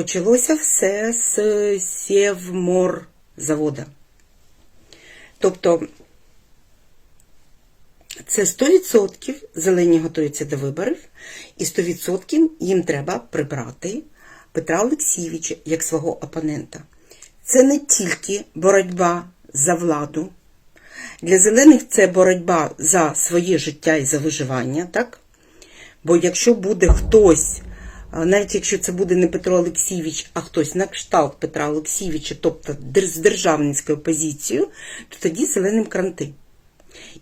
почалося все з Сєвмор завода. Тобто це 100% зелені готуються до виборів, і 100% їм треба прибрати Петра Олексійовича як свого опонента. Це не тільки боротьба за владу. Для зелених це боротьба за своє життя і за виживання, так? Бо якщо буде хтось, навіть якщо це буде не Петро Олексійович, а хтось на кшталт Петра Олексійовича, тобто з державницькою позицією, то тоді зеленим кранти.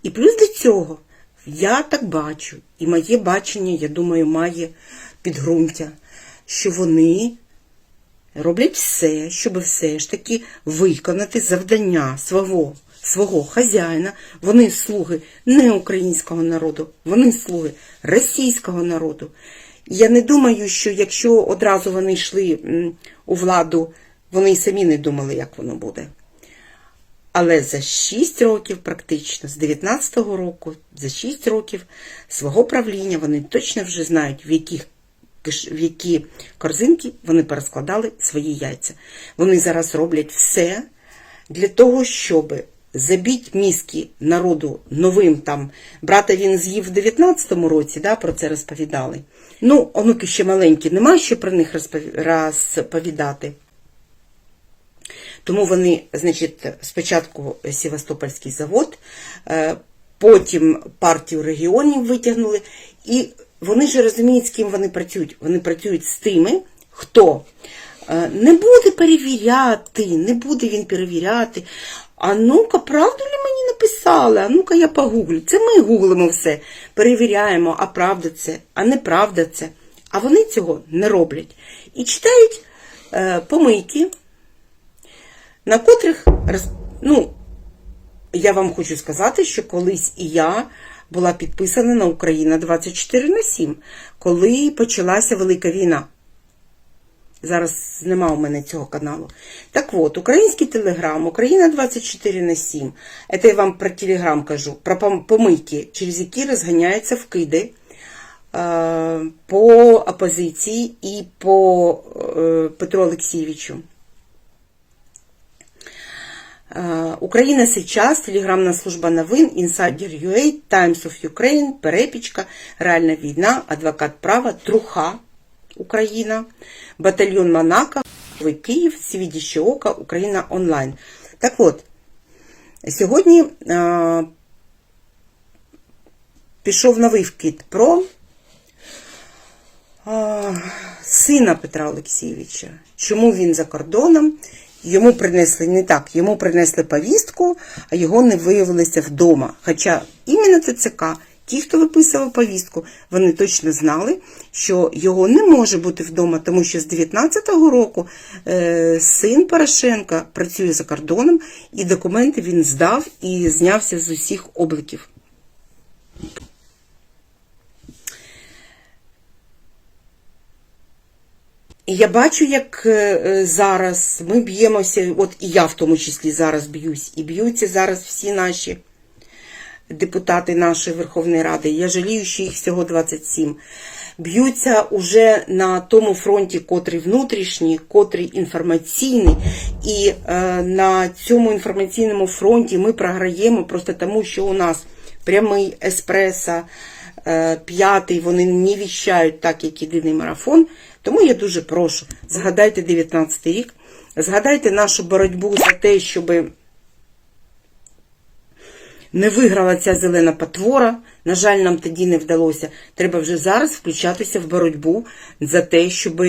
І плюс до цього, я так бачу, і моє бачення, я думаю, має підґрунтя, що вони роблять все, щоб все ж таки виконати завдання свого, свого хазяїна. Вони слуги не українського народу, вони слуги російського народу. Я не думаю, що якщо одразу вони йшли у владу, вони й самі не думали, як воно буде. Але за 6 років, практично, з 19-го року, за 6 років свого правління вони точно вже знають, в яких в які корзинки вони перескладали свої яйця. Вони зараз роблять все для того, щоб забіть мізки народу новим там. Брата він з'їв в 19-му році, да, про це розповідали. Ну, онуки ще маленькі, нема що про них розповідати. Тому вони, значить, спочатку Севастопольський завод, е, потім партію регіонів витягнули, і вони ж розуміють, з ким вони працюють. Вони працюють з тими, хто не буде перевіряти, не буде він перевіряти. А ну-ка, правду ли мені написали? А ну-ка я погуглю. Це ми гуглимо все, перевіряємо, а правда це, а неправда це. А вони цього не роблять. І читають е, помийки, на котрих ну, я вам хочу сказати, що колись і я була підписана на Україна 24 на 7, коли почалася Велика війна. Зараз нема у мене цього каналу. Так от, український телеграм, Україна 24 на 7. Це я вам про телеграм кажу, про помийки, через які розганяються вкиди е, по опозиції і по е, Петру Олексійовичу. Е, Україна сейчас, телеграмна служба новин, Insider UA, Times of Ukraine, Перепічка, Реальна війна, Адвокат права, Труха, Україна, Батальйон Монако, Київ, Свідіще Ока, Україна онлайн. Так от, сьогодні е, пішов новий вкид про а, сина Петра Олексійовича. Чому він за кордоном? Йому принесли не так, йому принесли повістку, а його не виявилося вдома. Хоча іменно ТЦК, ті, хто виписував повістку, вони точно знали, що його не може бути вдома, тому що з 19-го року е, син Порошенка працює за кордоном, і документи він здав і знявся з усіх обликів. Я бачу, як е, е, зараз ми б'ємося, от і я в тому числі зараз б'юсь, і б'ються зараз всі наші депутати нашої Верховної Ради. Я жалію, що їх всього 27. Б'ються уже на тому фронті, котрий внутрішній, котрий інформаційний. І е, на цьому інформаційному фронті ми програємо просто тому, що у нас прямий еспресо, е, п'ятий, вони не віщають так, як єдиний марафон. Тому я дуже прошу, згадайте 19 рік, згадайте нашу боротьбу за те, щоби не виграла ця зелена потвора. На жаль, нам тоді не вдалося. Треба вже зараз включатися в боротьбу за те, щоб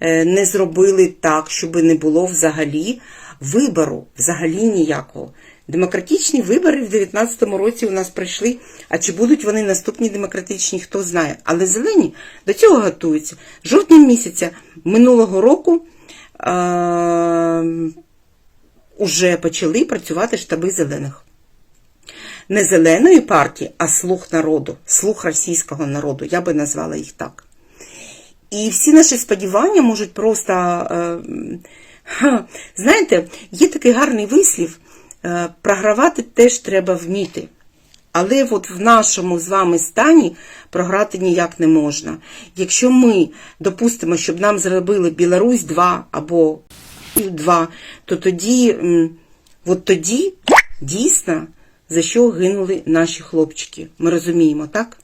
не зробили так, щоб не було взагалі вибору, взагалі ніякого. Демократичні вибори в 2019 році у нас пройшли. А чи будуть вони наступні демократичні, хто знає. Але зелені до цього готуються. Жовтня місяця минулого року е- уже почали працювати штаби зелених не зеленої партії, а слух народу, слух російського народу, я би назвала їх так. І всі наші сподівання можуть просто. Е, знаєте, є такий гарний вислів: е, програвати теж треба вміти. Але от в нашому з вами стані програти ніяк не можна. Якщо ми допустимо, щоб нам зробили Білорусь 2 або 2, то тоді, от тоді дійсно за що гинули наші хлопчики. Ми розуміємо, так?